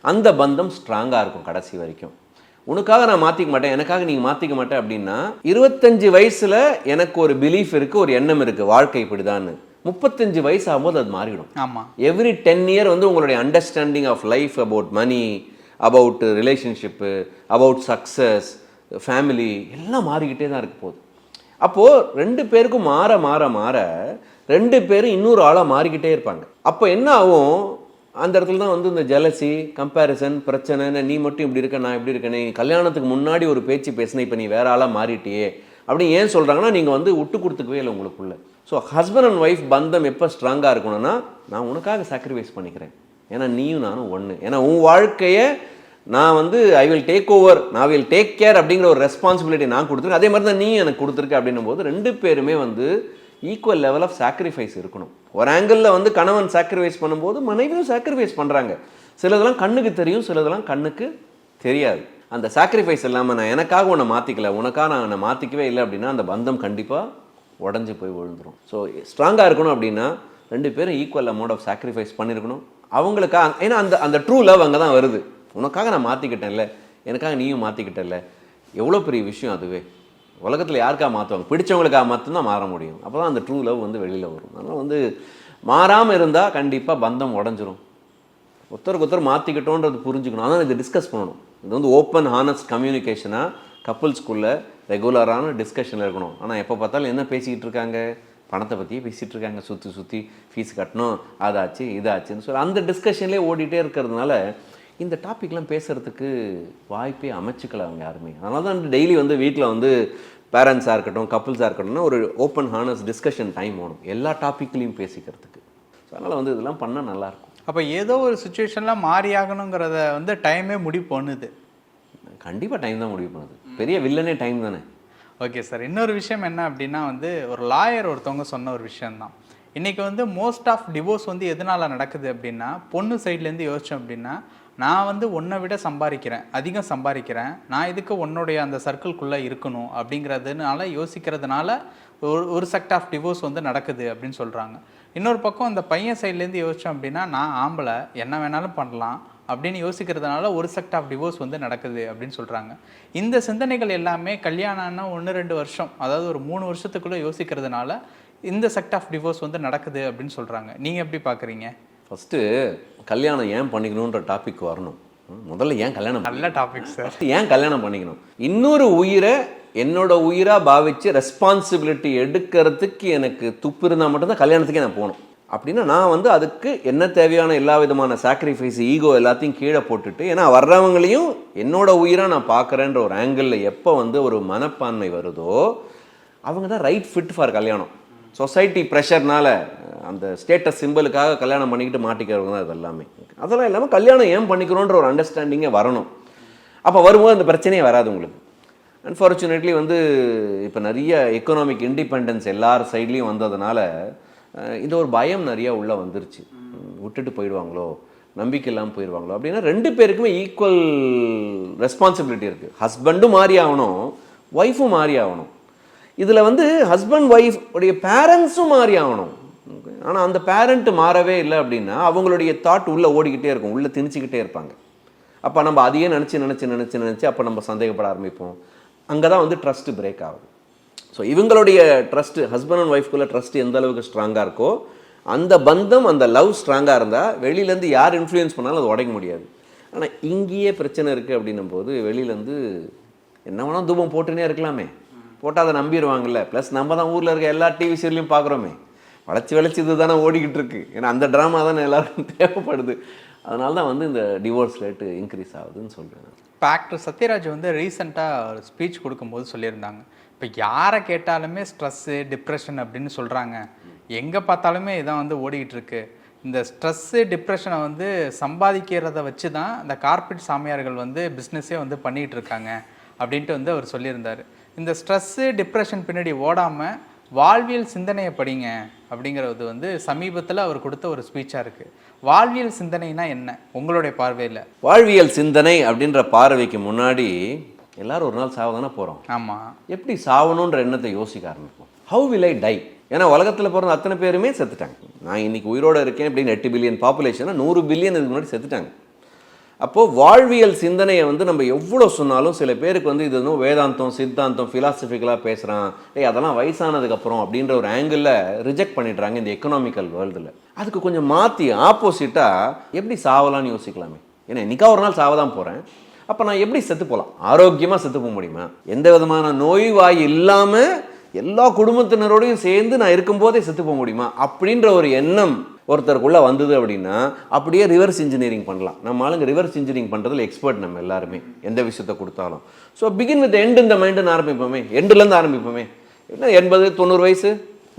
அந்த பந்தம் ஸ்ட்ராங்காக இருக்கும் கடைசி வரைக்கும். உனக்காக நான் மாற்றிக்க மாட்டேன் எனக்காக நீங்கள் மாற்றிக்க மாட்டேன் அப்படின்னா இருபத்தஞ்சு வயசில் எனக்கு ஒரு பிலீஃப் இருக்குது ஒரு எண்ணம் இருக்குது வாழ்க்கை இப்படிதான்னு. முப்பத்தஞ்சு வயசு ஆகும்போது அது மாறிடும். ஆமாம் எவ்ரி டென் இயர் வந்து உங்களுடைய understanding of life about money about relationship about success family எல்லாம் மாறிக்கிட்டே தான் இருக்க போகுது. அப்போது ரெண்டு பேருக்கும் மாற மாற மாற ரெண்டு பேரும் இன்னொரு ஆளாக மாறிக்கிட்டே இருப்பாங்க. அப்போ என்ன ஆகும்? அந்த இடத்துல தான் வந்து இந்த ஜெலசி கம்பேரிசன் பிரச்சனை நீ மட்டும் இப்படி இருக்க நான் இப்படி இருக்கேனே கல்யாணத்துக்கு முன்னாடி ஒரு பேச்சு பேசின இப்போ நீ வேற ஆளாக மாறிட்டியே அப்படின்னு ஏன் சொல்கிறாங்கன்னா நீங்கள் வந்து விட்டு கொடுத்துக்கவே இல்லை உங்களுக்குள்ள. ஸோ ஹஸ்பண்ட் அண்ட் ஒய்ஃப் பந்தம் எப்போ ஸ்ட்ராங்காக இருக்கணும்னா நான் உனக்காக சாக்ரிஃபைஸ் பண்ணிக்கிறேன். ஏன்னா நீயும் நானும் ஒன்று ஏன்னா உன் வாழ்க்கையை நான் வந்து ஐ வில் டேக் ஓவர் நான் வில் டேக் கேர் அப்படிங்கிற ஒரு ரெஸ்பான்சிபிலிட்டி நான் கொடுத்துருக்கேன். அதே மாதிரி தான் நீ எனக்கு கொடுத்துருக்க அப்படின்னும் போது ரெண்டு பேருமே வந்து ஈக்குவல் லெவல் ஆஃப் சாக்ரிஃபைஸ் இருக்கணும். ஒரு ஆங்கிளில் வந்து கணவன் சாக்ரிஃபைஸ் பண்ணும்போது மனைவியும் சாக்ரிஃபைஸ் பண்ணுறாங்க சிலதெல்லாம் கண்ணுக்கு தெரியும் சிலதெல்லாம் கண்ணுக்கு தெரியாது. அந்த சாக்ரிஃபைஸ் இல்லாமல் நான் எனக்காக உன்னை மாற்றிக்கல உனக்காக நான் என்னை மாற்றிக்கவே இல்லை அப்படின்னா அந்த பந்தம் கண்டிப்பாக உடஞ்சி போய் விழுந்துரும். ஸோ ஸ்ட்ராங்காக இருக்கணும் அப்படின்னா ரெண்டு பேரும் ஈக்குவல் அமௌண்ட் ஆஃப் சாக்ரிஃபைஸ் பண்ணியிருக்கணும் அவங்களுக்காக ஏன்னா அந்த அந்த ட்ரூ லவ் அங்கே தான் வருது. உனக்காக நான் மாற்றிக்கிட்டேன்ல எனக்காக நீயும் மாற்றிக்கிட்டல எவ்வளோ பெரிய விஷயம் அதுவே. உலகத்தில் யாருக்காக மாற்றுவாங்க பிடிச்சவங்களுக்காக மட்டும்தான் மாற முடியும். அப்போ தான் அந்த ட்ரூ லவ் வந்து வெளியில் வரும். அதனால் வந்து மாறாமல் இருந்தால் கண்டிப்பாக பந்தம் உடஞ்சிரும். ஒருத்தருக்கு ஒருத்தர் மாற்றிக்கிட்டோன்றது புரிஞ்சுக்கணும். அதனால் இது டிஸ்கஸ் பண்ணணும். இது வந்து ஓப்பன் ஹானஸ்ட் கம்யூனிகேஷனாக கப்புள்ஸ்குள்ளே ரெகுலரான டிஸ்கஷனில் இருக்கணும். ஆனால் எப்போ பார்த்தாலும் என்ன பேசிக்கிட்டு இருக்காங்க? பணத்தை பற்றியே பேசிகிட்டு இருக்காங்க. சுற்றி சுற்றி ஃபீஸ் கட்டணும். அதாச்சு இதாச்சுன்னு சொல்லி அந்த டிஸ்கஷன்லேயே ஓடிட்டே இருக்கிறதுனால இந்த டாப்பிக்லாம் பேசுகிறதுக்கு வாய்ப்பே அமைச்சுக்கல அவங்க யாருமே. அதனால தான் டெய்லி வந்து வீட்டில் வந்து பேரண்ட்ஸாக இருக்கட்டும் கப்புள்ஸாக இருக்கட்டும்னா ஒரு ஓப்பன் ஹானஸ்ட் டிஸ்கஷன் டைம் வேணும். எல்லா டாப்பிக்லையும் பேசிக்கிறதுக்கு. ஸோ அதனால் வந்து இதெல்லாம் பண்ணால் நல்லாயிருக்கும். அப்போ ஏதோ ஒரு சுச்சுவேஷனில் மாறி ஆகணுங்கிறத வந்து டைமே முடிவு பண்ணுது. கண்டிப்பாக டைம் தான் முடிவு பண்ணுது. பெரிய வில்லனே டைம் தானே. ஓகே சார் இன்னொரு விஷயம் என்ன அப்படின்னா வந்து ஒரு லாயர் ஒருத்தவங்க சொன்ன ஒரு விஷயம்தான். இன்றைக்கி வந்து மோஸ்ட் ஆஃப் டிவோர்ஸ் வந்து எதனால் நடக்குது அப்படின்னா பொண்ணு சைட்லேருந்து யோசித்தோம் அப்படின்னா நான் வந்து உன்னை விட சம்பாதிக்கிறேன் அதிகம் சம்பாதிக்கிறேன் நான் இதுக்கு உன்னுடைய அந்த சர்க்கிள்குள்ளே இருக்கணும் அப்படிங்கிறதுனால யோசிக்கிறதுனால ஒரு ஒரு செக்ட் ஆஃப் டிவோர்ஸ் வந்து நடக்குது அப்படின்னு சொல்கிறாங்க இன்னொரு பக்கம் அந்த பையன் சைட்லேருந்து யோசித்தோம் அப்படின்னா நான் ஆம்பளை என்ன வேணாலும் பண்ணலாம் அப்படின்னு யோசிக்கிறதுனால ஒரு செக்ட் ஆஃப் டிவோர்ஸ் வந்து நடக்குது அப்படின்னு சொல்கிறாங்க இந்த சிந்தனைகள் எல்லாமே கல்யாணம்னா ஒன்று ரெண்டு வருஷம் அதாவது ஒரு மூணு வருஷத்துக்குள்ளே யோசிக்கிறதுனால இந்த செக்ட் ஆஃப் டிவோர்ஸ் வந்து நடக்குது அப்படின்னு சொல்கிறாங்க நீங்கள் எப்படி பார்க்குறீங்க ஃபஸ்ட்டு கல்யாணம் ஏன் பண்ணிக்கணுன்ற டாபிக் வரணும். முதல்ல ஏன் கல்யாணம் நல்ல டாபிக் சார் <laughs> ஏன் கல்யாணம் பண்ணிக்கணும்? இன்னொரு உயிரை என்னோட உயிராக பாவிச்சு ரெஸ்பான்சிபிலிட்டி எடுக்கிறதுக்கு எனக்கு துப்பு இருந்தால் மட்டும்தான் கல்யாணத்துக்கே நான் போகணும். அப்படின்னா நான் வந்து அதுக்கு என்ன தேவையான எல்லா விதமான சாக்ரிஃபைஸ் ஈகோ எல்லாத்தையும் கீழே போட்டுட்டு ஏன்னா வர்றவங்களையும் என்னோட உயிராக நான் பார்க்குறேன்ற ஒரு ஆங்கிளில் எப்போ வந்து ஒரு மனப்பான்மை வருதோ அவங்க தான் ரைட் ஃபிட் ஃபார் கல்யாணம். சொசைட்டி ப்ரெஷர்னால அந்த ஸ்டேட்டஸ் சிம்பிளுக்காக கல்யாணம் பண்ணிக்கிட்டு மாட்டிக்கிறவங்க தான் இது எல்லாமே அதெல்லாம் இல்லாமல் கல்யாணம் ஏன் பண்ணிக்கிறோன்ற ஒரு அண்டர்ஸ்டாண்டிங்கே வரணும். அப்போ வரும்போது அந்த பிரச்சனையே வராது உங்களுக்கு. அன்ஃபார்ச்சுனேட்லி வந்து இப்போ நிறைய எக்கனாமிக் இண்டிபெண்டன்ஸ் எல்லார் சைட்லேயும் வந்ததுனால இந்த ஒரு பயம் நிறையா உள்ளே வந்துருச்சு. விட்டுட்டு போயிடுவாங்களோ? நம்பிக்கை இல்லாமல் போயிடுவாங்களோ? அப்படின்னா ரெண்டு பேருக்குமே ஈக்குவல் ரெஸ்பான்சிபிலிட்டி இருக்குது ஹஸ்பண்டும் மாறி ஆகணும் ஒய்ஃபும் மாறி ஆகணும். இதில் வந்து ஹஸ்பண்ட் ஒய்ஃப் உடைய பேரண்ட்ஸும் மாறி ஆகணும். ஆனால் அந்த பேரண்ட் மாறவே இல்லை அப்படின்னா அவங்களுடைய தாட் உள்ளே ஓடிக்கிட்டே இருக்கும் உள்ளே திணிச்சிக்கிட்டே இருப்பாங்க. அப்போ நம்ம அதையே நினச்சி நினச்சி நினச்சி நினச்சி அப்போ நம்ம சந்தேகப்பட ஆரம்பிப்போம். அங்கே தான் வந்து ட்ரஸ்ட்டு பிரேக் ஆகும் ஸோ இவங்களுடைய ட்ரஸ்ட்டு ஹஸ்பண்ட் அண்ட் ஒய்ஃப்குள்ளே ட்ரஸ்ட் எந்த அளவுக்கு ஸ்ட்ராங்காக இருக்கோ அந்த பந்தம் அந்த லவ் ஸ்ட்ராங்காக இருந்தால் வெளியிலேருந்து யார் இன்ஃப்ளூயன்ஸ் பண்ணாலும் அது உடைக்க முடியாது. ஆனால் இங்கேயே பிரச்சனை இருக்குது அப்படின்னும் போது வெளியிலேருந்து என்ன வேணால் தூபம் போட்டுனே இருக்கலாமே. போட்டால் அதை நம்பிடுவாங்கல்ல. ப்ளஸ் நம்ம தான் ஊரில் இருக்க எல்லா டிவி சீரியலையும் பார்க்குறோமே. வளைச்சி வளைச்சி இது தானே ஓடிக்கிட்டு இருக்கு. ஏன்னா அந்த ட்ராமா தானே எல்லாருக்கும் <laughs> தேவைப்படுது. அதனால தான் வந்து இந்த டிவோர்ஸ் ரேட்டு இன்க்ரீஸ் ஆகுதுன்னு சொல்கிறேன் இப்போ ஆக்டர் சத்யராஜ் வந்து ரீசெண்டாக ஒரு ஸ்பீச் கொடுக்கும்போது சொல்லியிருந்தாங்க. இப்போ யாரை கேட்டாலுமே ஸ்ட்ரெஸ்ஸு டிப்ரெஷன் அப்படின்னு சொல்கிறாங்க எங்கே பார்த்தாலுமே இதான் வந்து ஓடிக்கிட்டு இருக்கு. இந்த ஸ்ட்ரெஸ்ஸு டிப்ரெஷனை வந்து சம்பாதிக்கிறத வச்சு தான் இந்த கார்பரேட் சாமியார்கள் வந்து பிஸ்னஸே வந்து பண்ணிகிட்டு இருக்காங்க. அப்படின்ட்டு வந்து அவர் சொல்லியிருந்தார். இந்த ஸ்ட்ரெஸ்ஸு டிப்ரெஷன் பின்னாடி ஓடாமல் வாழ்வியல் சிந்தனையை படிங்க அப்படிங்கிறது வந்து சமீபத்தில் அவர் கொடுத்த ஒரு ஸ்பீச்சாக இருக்குது வாழ்வியல் சிந்தனைனா என்ன? உங்களுடைய பார்வையில் வாழ்வியல் சிந்தனை அப்படின்ற பார்வைக்கு முன்னாடி எல்லாரும் ஒரு நாள் சாவ தானே போகிறோம் ஆமாம் எப்படி சாவணுன்ற எண்ணத்தை யோசிக்க ஆரம்பிப்போம். ஹவு வில் ஐ டை ஏன்னா உலகத்தில் பிறந்த அத்தனை பேருமே செத்துட்டாங்க. நான் இன்னைக்கு உயிரோட இருக்கேன் அப்படின்னு எட்டு பில்லியன் பாப்புலேஷனா நூறு பில்லியன் இதுக்கு முன்னாடி செத்துட்டாங்க. அப்போது வாழ்வியல் சிந்தனையை வந்து நம்ம எவ்வளோ சொன்னாலும் சில பேருக்கு வந்து இது வந்து வேதாந்தம் சித்தாந்தம் ஃபிலாசபிக்கலாக பேசுகிறான் ஏய் அதெல்லாம் வயசானதுக்கப்புறம் அப்படின்ற ஒரு ஆங்கிளில் ரிஜெக்ட் பண்ணிடுறாங்க இந்த எக்கனாமிக்கல் வேர்ல்டில் அதுக்கு கொஞ்சம் மாற்றி ஆப்போசிட்டாக எப்படி சாவலான்னு யோசிக்கலாமே? ஏன்னா இன்னைக்கா ஒரு நாள் சாவ தான் போகிறேன் அப்போ நான் எப்படி செத்து போகலாம் ஆரோக்கியமாக செத்து போக முடியுமா? எந்த விதமான நோய் வாய் இல்லாமல் எல்லா குடும்பத்தினரோடையும் சேர்ந்து நான் இருக்கும்போதே செத்து போக முடியுமா? அப்படின்ற ஒரு எண்ணம் ஒருத்தருக்குள்ளே வந்தது அப்படின்னா அப்படியே ரிவர்ஸ் இன்ஜினியரிங் பண்ணலாம். நம்ம ஆளுங்க ரிவர்ஸ் இன்ஜினியரிங் பண்ணுறதுல எக்ஸ்பர்ட் நம்ம எல்லாருமே எந்த விஷயத்த கொடுத்தாலும். ஸோ பிகின் வித் எண்ட் இந்த மைண்டுன்னு ஆரம்பிப்போமே எண்டுலேருந்து ஆரம்பிப்போமே. என்ன எண்பது தொண்ணூறு வயசு?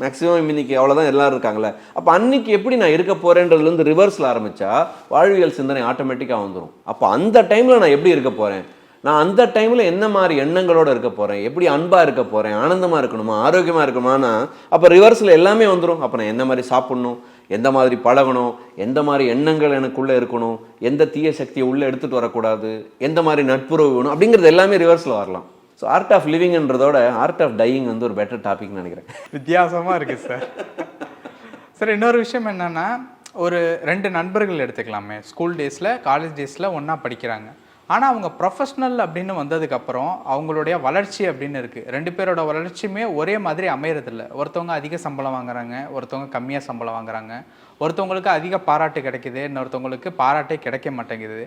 மேக்ஸிமம் இன்னைக்கு அவ்வளோதான் எல்லோரும் இருக்காங்களே அப்போ அன்னைக்கு எப்படி நான் இருக்க போகிறேன்றதுலேருந்து ரிவர்ஸில் ஆரம்பித்தா வாழ்வியல் சிந்தனை ஆட்டோமேட்டிக்காக வந்துடும் அப்போ அந்த டைமில் நான் எப்படி இருக்க போகிறேன் நான் அந்த டைமில் என்ன மாதிரி எண்ணங்களோடு இருக்க போகிறேன் எப்படி அன்பாக இருக்க போகிறேன் ஆனந்தமாக இருக்கணுமா? ஆரோக்கியமாக இருக்கணுமானா அப்போ ரிவர்ஸில் எல்லாமே வந்துடும் அப்போ நான் என்ன மாதிரி சாப்பிட்ணும்? எந்த மாதிரி பழகணும் எந்த மாதிரி எண்ணங்கள் எனக்குள்ளே இருக்கணும் எந்த தீய சக்தியை உள்ளே எடுத்துகிட்டு வரக்கூடாது எந்த மாதிரி நட்புறவு வேணும் அப்படிங்கிறது எல்லாமே ரிவர்ஸில் வரலாம். ஸோ ஆர்ட் ஆஃப் லிவிங்ன்றதோட ஆர்ட் ஆஃப் டையிங் வந்து ஒரு பெட்டர் டாபிக்னு நினைக்கிறேன். வித்தியாசமாக இருக்குது சார் சார் இன்னொரு விஷயம் என்னன்னா ஒரு ரெண்டு நண்பர்கள் எடுத்துக்கலாமே. ஸ்கூல் டேஸில் காலேஜ் டேஸில் ஒன்றா படிக்கிறாங்க. ஆனால் அவங்க ப்ரொஃபஷ்னல் அப்படின்னு வந்ததுக்கப்புறம் அவங்களுடைய வளர்ச்சி அப்படின்னு இருக்குது ரெண்டு பேரோட வளர்ச்சியுமே ஒரே மாதிரி அமையறதில்ல. ஒருத்தவங்க அதிக சம்பளம் வாங்குறாங்க ஒருத்தவங்க கம்மியாக சம்பளம் வாங்குறாங்க. ஒருத்தவங்களுக்கு அதிக பாராட்டு கிடைக்குது இன்னொருத்தவங்களுக்கு பாராட்டே கிடைக்க மாட்டேங்குது.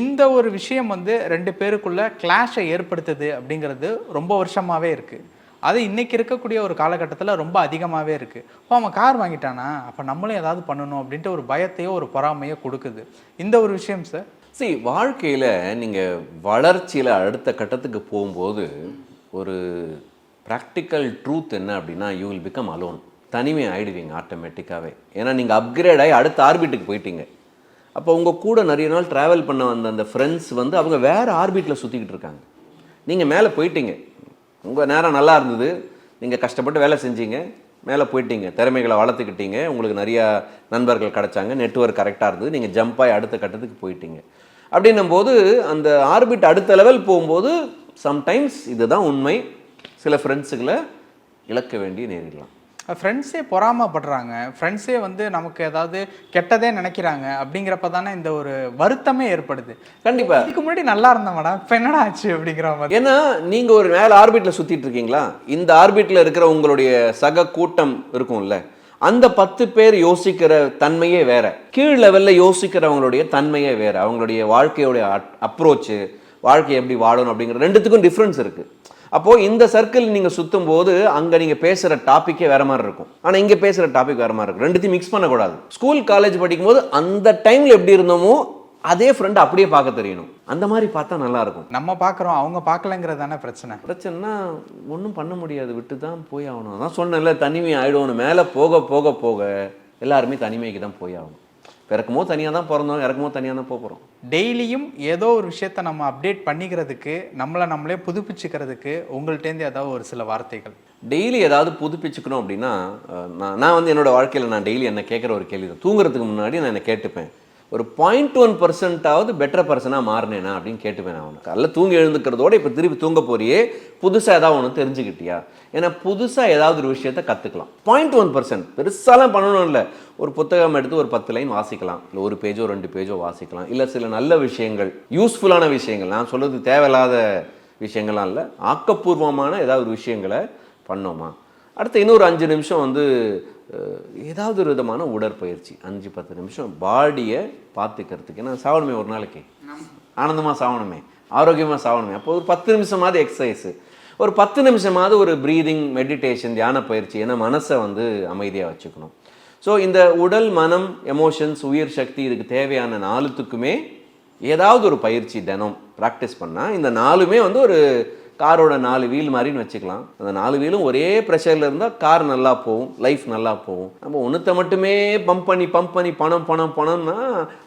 இந்த ஒரு விஷயம் வந்து ரெண்டு பேருக்குள்ள கிளாஷை ஏற்படுத்துது அப்படிங்கிறது ரொம்ப வருஷமாகவே இருக்குது அது இன்றைக்கி இருக்கக்கூடிய ஒரு காலகட்டத்தில் ரொம்ப அதிகமாகவே இருக்குது இப்போ அவன் கார் வாங்கிட்டானா? அப்போ நம்மளும் ஏதாவது பண்ணணும் அப்படின்ட்டு ஒரு பயத்தையோ ஒரு பொறாமையோ கொடுக்குது. இந்த ஒரு விஷயம் சார் சரி வாழ்க்கையில் நீங்கள் வளர்ச்சியில் அடுத்த கட்டத்துக்கு போகும்போது ஒரு ப்ராக்டிக்கல் ட்ரூத் என்ன அப்படின்னா யூ வில் பிகம் அலோன் தனிமை ஆகிடுவீங்க ஆட்டோமேட்டிக்காகவே ஏன்னா நீங்கள் அப்கிரேட் ஆகி அடுத்த ஆர்பிட்டுக்கு போயிட்டீங்க. அப்போ உங்கள் கூட நிறைய நாள் ட்ராவல் பண்ண வந்த அந்த ஃப்ரெண்ட்ஸ் வந்து அவங்க வேறு ஆர்பிட்டில் சுற்றிக்கிட்டு இருக்காங்க. நீங்கள் மேலே போயிட்டீங்க. உங்கள் நேரம் நல்லா இருந்தது. நீங்கள் கஷ்டப்பட்டு வேலை செஞ்சீங்க. மேலே போயிட்டீங்க. திறமைகளை வளர்த்துக்கிட்டீங்க. உங்களுக்கு நிறையா நண்பர்கள் கிடச்சாங்க. நெட்ஒர்க் கரெக்டாக இருந்தது. நீங்கள் ஜம்ப் ஆகி அடுத்த கட்டத்துக்கு போயிட்டீங்க. அப்படின்னும் போது அந்த ஆர்பிட் அடுத்த லெவல் போகும்போது சம்டைம்ஸ் இதுதான் உண்மை. சில ஃப்ரெண்ட்ஸுகளை இழக்க வேண்டி நேரிடலாம் ஃப்ரெண்ட்ஸே பொறாமப்படுறாங்க. ஃப்ரெண்ட்ஸே வந்து நமக்கு ஏதாவது கெட்டதே நினைக்கிறாங்க அப்படிங்கிறப்ப தானே இந்த ஒரு வருத்தமே ஏற்படுது. கண்டிப்பா. இதுக்கு முன்னாடி நல்லா இருந்தவடா இப்போ என்னடா ஆச்சு அப்படிங்கிற மாதிரி. ஏன்னா நீங்க ஒரு மேல ஆர்பிட்ல சுத்திட்டு இருக்கீங்களா? இந்த ஆர்பிட்ல இருக்கிற உங்களுடைய சக கூட்டம் இருக்கும்ல. அந்த பத்து பேர் யோசிக்கிற தன்மையே வேற. கீழ் லெவலில் யோசிக்கிறவங்களுடைய தன்மையே வேற. அவங்களுடைய வாழ்க்கையோட அப்ரோச்சு வாழ்க்கை எப்படி வாழணும் அப்படிங்கிற ரெண்டுத்துக்கும் டிஃப்ரென்ஸ் இருக்கு. அப்போ இந்த சர்க்கிள் நீங்க சுத்தும் போது அங்க நீங்க பேசுற டாபிக்கே வேற மாதிரி இருக்கும். ஆனா இங்க பேசுற டாபிக் வேற மாதிரி இருக்கும். ரெண்டுத்தையும் மிக்ஸ் பண்ணக்கூடாது. ஸ்கூல் காலேஜ் படிக்கும் போது அந்த டைம்ல எப்படி இருந்தோமோ அதே ஃப்ரெண்ட் அப்படியே பார்க்க தெரியணும். அந்த மாதிரி பார்த்தா நல்லா இருக்கும் நம்ம பார்க்குறோம் அவங்க பார்க்கலங்கிறது தானே பிரச்சனை? பிரச்சனைனா ஒன்றும் பண்ண முடியாது விட்டு தான் போய் ஆகணும். அதான் சொன்னேன்ல தனிமை ஆயிடுவோம் மேலே போக போக போக எல்லாருமே தனிமைக்கு தான் போய் ஆகணும். பிறக்குமோ தனியாக தான் பிறந்தோம் இறக்குமோ தனியாக தான் போக போகிறோம் டெய்லியும் ஏதோ ஒரு விஷயத்த நம்ம அப்டேட் பண்ணிக்கிறதுக்கு நம்மளை நம்மளே புதுப்பிச்சுக்கிறதுக்கு உங்கள்கிட்டேருந்து ஏதாவது ஒரு சில வார்த்தைகள். டெய்லி ஏதாவது புதுப்பிச்சுக்கணும் அப்படின்னா நான் நான் வந்து என்னோட வாழ்க்கையில் நான் டெய்லி என்ன கேட்குற ஒரு கேள்வி தான் தூங்குறதுக்கு முன்னாடி நான் என்ன கேட்டுப்பேன். ஒரு பாயிண்ட் ஒன் பர்சன்ட்டாவது பெட்டர் பர்சனாக மாறினேனா அப்படின்னு கேட்டுப்பேன் நான் அவனுக்கு காலைல தூங்கி எழுந்துக்கிறதோட இப்போ திருப்பி தூங்க போறியே புதுசாக ஏதாவது ஒன்று தெரிஞ்சுக்கிட்டியா? ஏன்னா புதுசாக ஏதாவது ஒரு விஷயத்த கற்றுக்கலாம் பாயிண்ட் ஒன் பர்சன்ட் பெருசாலாம் பண்ணணும் இல்லை. ஒரு புத்தகம் எடுத்து ஒரு பத்து லைன் வாசிக்கலாம். இல்லை ஒரு பேஜோ ரெண்டு பேஜோ வாசிக்கலாம். இல்லை சில நல்ல விஷயங்கள் யூஸ்ஃபுல்லான விஷயங்கள். நான் சொல்கிறது தேவையில்லாத விஷயங்கள்லாம் இல்லை. ஆக்கப்பூர்வமான ஏதாவது ஒரு விஷயங்களை பண்ணோமா? அடுத்து இன்னொரு அஞ்சு நிமிஷம் வந்து ஏதாவது ஒரு விதமான உடற்பயிற்சி. அஞ்சு பத்து நிமிஷம் பாடியை பார்த்துக்கிறதுக்கு. ஏன்னா சாவணுமே ஒரு நாளைக்கு? ஆனந்தமாக சாவணுமே ஆரோக்கியமாக சாவணுமே. அப்போ ஒரு பத்து நிமிஷமாவது எக்ஸசைஸு ஒரு பத்து நிமிஷமாவது ஒரு ப்ரீதிங் மெடிடேஷன் தியான பயிற்சி ஏன்னா மனசை வந்து அமைதியாக வச்சுக்கணும். ஸோ இந்த உடல் மனம் எமோஷன்ஸ் உயிர் சக்தி இதுக்கு தேவையான நாலுத்துக்குமே ஏதாவது ஒரு பயிற்சி தினம் ப்ராக்டிஸ் பண்ணால் இந்த நாலுமே வந்து ஒரு காரோட நாலு வீல் மாதிரின்னு வச்சுக்கலாம். அந்த நாலு வீலும் ஒரே ப்ரெஷரில் இருந்தால் கார் நல்லா போகும் லைஃப் நல்லா போகும். நம்ம ஒன்றுத்த மட்டுமே பம்ப் பண்ணி பம்ப் பண்ணி பணம் பணம் பணம்னா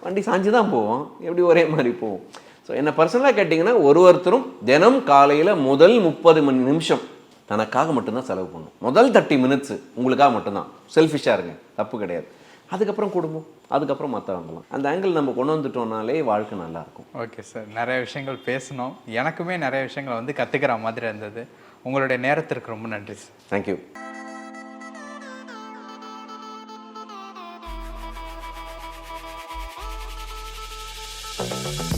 வண்டி சாஞ்சு தான் போவோம் எப்படி ஒரே மாதிரி போகும்? ஸோ என்னை பர்சனலாக கேட்டிங்கன்னா ஒரு ஒருத்தரும் தினம் காலையில் முதல் முப்பது மணி நிமிஷம் தனக்காக மட்டும்தான் செலவு பண்ணும். முதல் தேர்ட்டி மினிட்ஸ் உங்களுக்காக மட்டும்தான். செல்ஃபிஷாக இருங்க. தப்பு கிடையாது. அதுக்கப்புறம் குடும்பம் அதுக்கப்புறம் மற்றவங்களாம் அந்த ஆங்கிள் நம்ம கொண்டு வந்துட்டோம்னாலே வாழ்க்கை நல்லா இருக்கும் ஓகே சார் நிறைய விஷயங்கள் பேசணும். எனக்குமே நிறைய விஷயங்களை வந்து கற்றுக்கிற மாதிரி இருந்தது. உங்களுடைய நேரத்திற்கு ரொம்ப நன்றி சார் தேங்க்யூ Thank